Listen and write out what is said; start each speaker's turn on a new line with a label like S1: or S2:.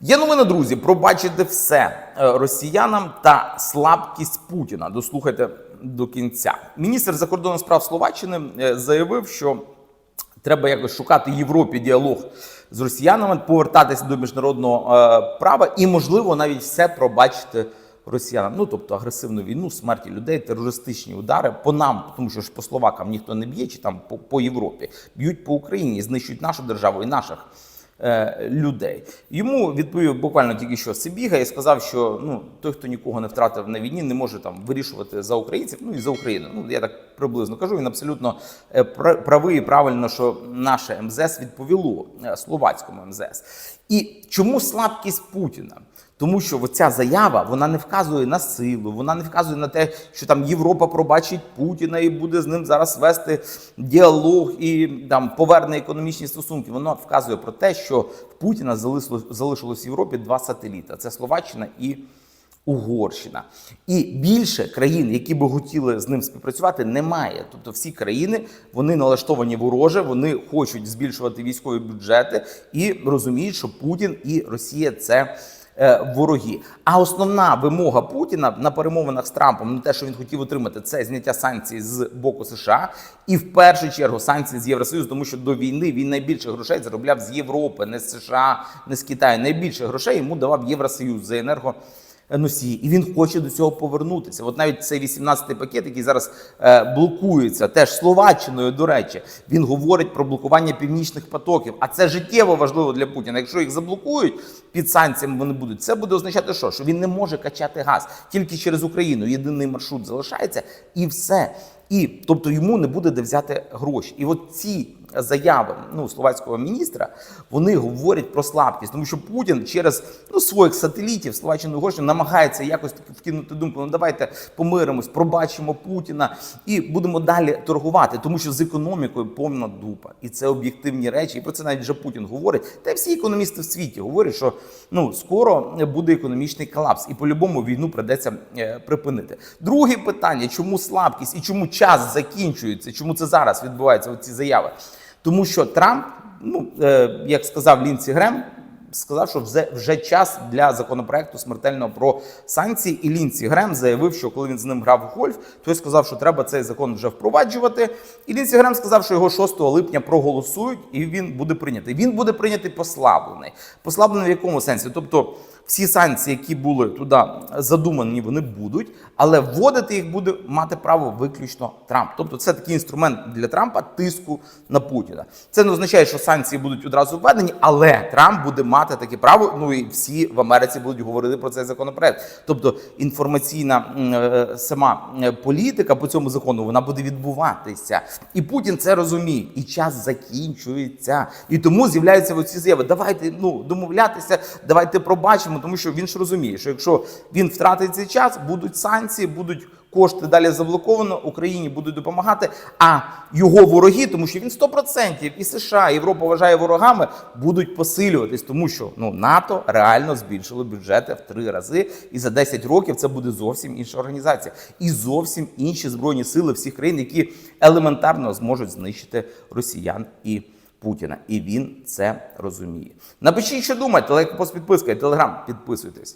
S1: Є новини, друзі, пробачити все е, росіянам та слабкість Путіна. Дослухайте до кінця. Міністр закордонних справ Словаччини е, заявив, що треба якось шукати Європі діалог з росіянами, повертатися до міжнародного е, права і, можливо, навіть все пробачити росіянам. Ну тобто агресивну війну, смерті людей, терористичні удари по нам, тому що ж по словакам ніхто не б'є, чи там по, по Європі б'ють по Україні, знищують нашу державу і наших е, людей. Йому відповів буквально тільки що Сибіга і сказав, що ну той, хто нікого не втратив на війні, не може там вирішувати за українців, ну і за Україну. Ну я так приблизно кажу. Він абсолютно е, правий і правильно, що наше МЗС відповіло е, словацькому МЗС. І чому слабкість Путіна? Тому що оця заява вона не вказує на силу, вона не вказує на те, що там Європа пробачить Путіна і буде з ним зараз вести діалог і там поверне економічні стосунки. Вона вказує про те, що в Путіна залишилось в Європі два сателіта: це Словаччина і Угорщина. І більше країн, які би хотіли з ним співпрацювати, немає. Тобто всі країни вони налаштовані вороже, вони хочуть збільшувати військові бюджети і розуміють, що Путін і Росія це. Е, Вороги, а основна вимога Путіна на перемовинах з Трампом, на те, що він хотів отримати, це зняття санкцій з боку США, і в першу чергу санкції з Євросоюзу, тому що до війни він найбільше грошей заробляв з Європи, не з США, не з Китаю. Найбільше грошей йому давав Євросоюз за енерго носії, і він хоче до цього повернутися. От навіть цей 18-й пакет, який зараз е, блокується, теж Словаччиною, до речі, він говорить про блокування північних потоків. А це життєво важливо для Путіна. Якщо їх заблокують під санкціями, вони будуть. Це буде означати, що? що він не може качати газ тільки через Україну. Єдиний маршрут залишається, і все. І тобто йому не буде де взяти гроші. І от ці заяви ну, словацького міністра вони говорять про слабкість, тому що Путін через ну, своїх сателітів Словаччину Угорщину намагається якось вкинути думку. Ну давайте помиримось, пробачимо Путіна і будемо далі торгувати, тому що з економікою повна дупа, і це об'єктивні речі. І про це навіть вже Путін говорить. Та й всі економісти в світі говорять, що ну скоро буде економічний колапс, і по-любому війну придеться е, припинити. Друге питання: чому слабкість і чому час закінчується? Чому це зараз відбувається? Оці заяви? Тому що Трамп, ну е, як сказав Лінці Грем, сказав, що вже, вже час для законопроекту смертельного про санкції. І Лінці Грем заявив, що коли він з ним грав в гольф, той сказав, що треба цей закон вже впроваджувати. І Лінці Грем сказав, що його 6 липня проголосують, і він буде прийнятий. Він буде прийнятий послаблений. Послаблений в якому сенсі? Тобто. Всі санкції, які були туди задумані, вони будуть, але вводити їх буде мати право виключно Трамп. Тобто, це такий інструмент для Трампа тиску на Путіна. Це не означає, що санкції будуть одразу введені, але Трамп буде мати таке право. Ну і всі в Америці будуть говорити про цей законопроект. Тобто інформаційна е, сама е, політика по цьому закону вона буде відбуватися, і Путін це розуміє. І час закінчується. І тому з'являються оці заяви. Давайте ну домовлятися, давайте пробачимо, тому що він ж розуміє, що якщо він втратить цей час, будуть санкції, будуть. Кошти далі заблоковано, Україні будуть допомагати. А його вороги, тому що він 100% і США, і Європа вважає ворогами, будуть посилюватись, тому що ну НАТО реально збільшило бюджети в три рази, і за 10 років це буде зовсім інша організація, і зовсім інші збройні сили всіх країн, які елементарно зможуть знищити росіян і. Путіна, і він це розуміє. Напишіть, що думаєте, лайк, пост, підписка і телеграм. Підписуйтесь.